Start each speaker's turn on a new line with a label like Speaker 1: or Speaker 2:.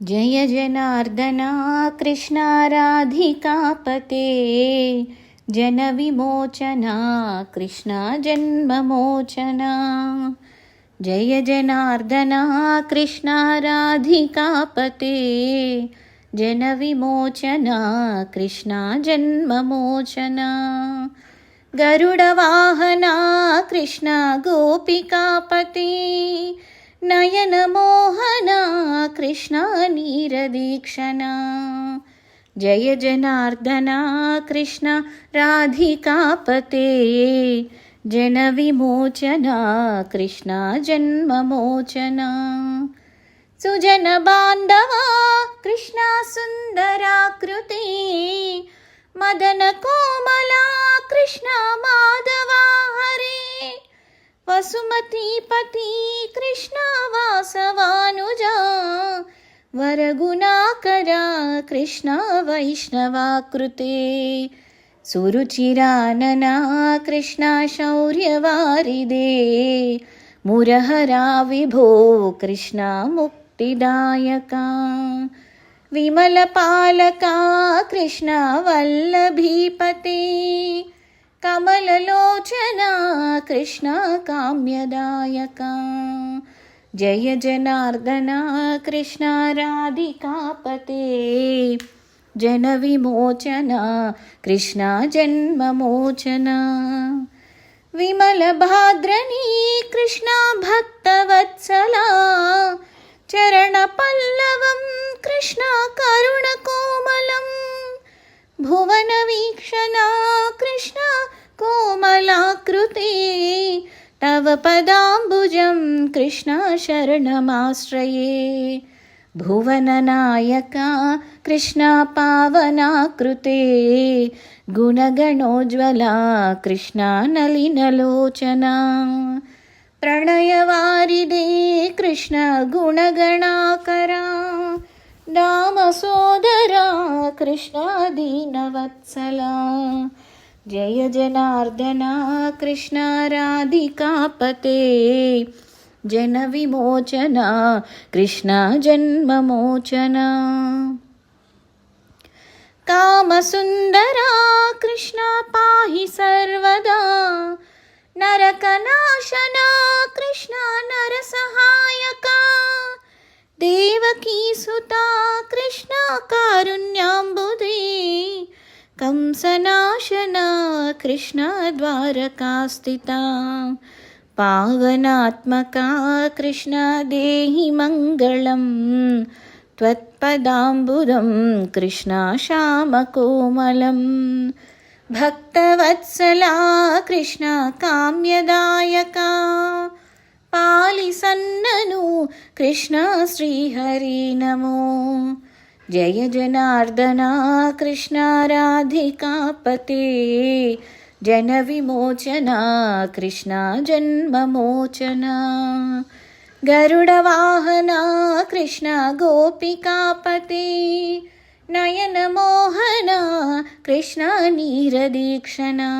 Speaker 1: जय जनार्दना कृष्णाराधिकापते जनविमोचना कृष्णा जन्ममोचना जय जनार्दना कृष्णाराधिकापते जनविमोचना कृष्णा जन्ममोचना गरुडवाहना कृष्णा गोपिकापते नयनमोहना कृष्णा नीरदीक्षणा जय जनार्दना कृष्ण राधिकापते जनविमोचना कृष्णा जन्ममोचना सुजनबान्धवा कृष्णा सुन्दराकृते मदनकोमला कृष्णा माधवा हरे वसुमतीपति कृष्णा वासवानुजा वरगुणाकरा कृष्णा वैष्णवाकृते सुरुचिरानना कृष्णा शौर्यवारिदे मुरहरा विभो कृष्णा मुक्तिदायका विमलपालका कृष्णा वल्लभीपते कमललोचना कृष्णा काम्यदायका। जय जनार्दना कृष्णा राधिकापते जनविमोचना कृष्णा जन्ममोचना विमलभाद्रनी कृष्णा भक्तवत्सला। भुवनवीक्षणा कृष्णा कोमलाकृते तव पदाम्बुजं कृष्णा शरणमाश्रये भुवननायका कृष्णा पावनाकृते गुणगणोज्ज्वला कृष्णा नलिनलोचना प्रणयवारिदे कृष्ण गुणगणाकरा दामसोदरा कृष्णा दीनवत्सला जय जनार्दना कृष्णा राधिकापते जनविमोचना कृष्णा जन्ममोचना कामसुन्दरा कृष्णा पाहि सर्वदा नरकनाशना कृष्णा नरसहायका देवकी सुता कृष्णा कारुण्याम्बुदे कंसनाशना कृष्णा द्वारकास्थिता पावनात्मका कृष्णा देहि मङ्गलम् त्वत्पदाम्बुदं कृष्णा श्यामकोमलम् भक्तवत्सला कृष्णा काम्यदायका पालिसन्ननु कृष्णा श्रीहरि नमो जय जनार्दना कृष्णा राधिकापते जनविमोचना कृष्णा जन्ममोचना गरुडवाहना कृष्णा गोपिकापते नयनमोहना कृष्णा नीरदीक्षणा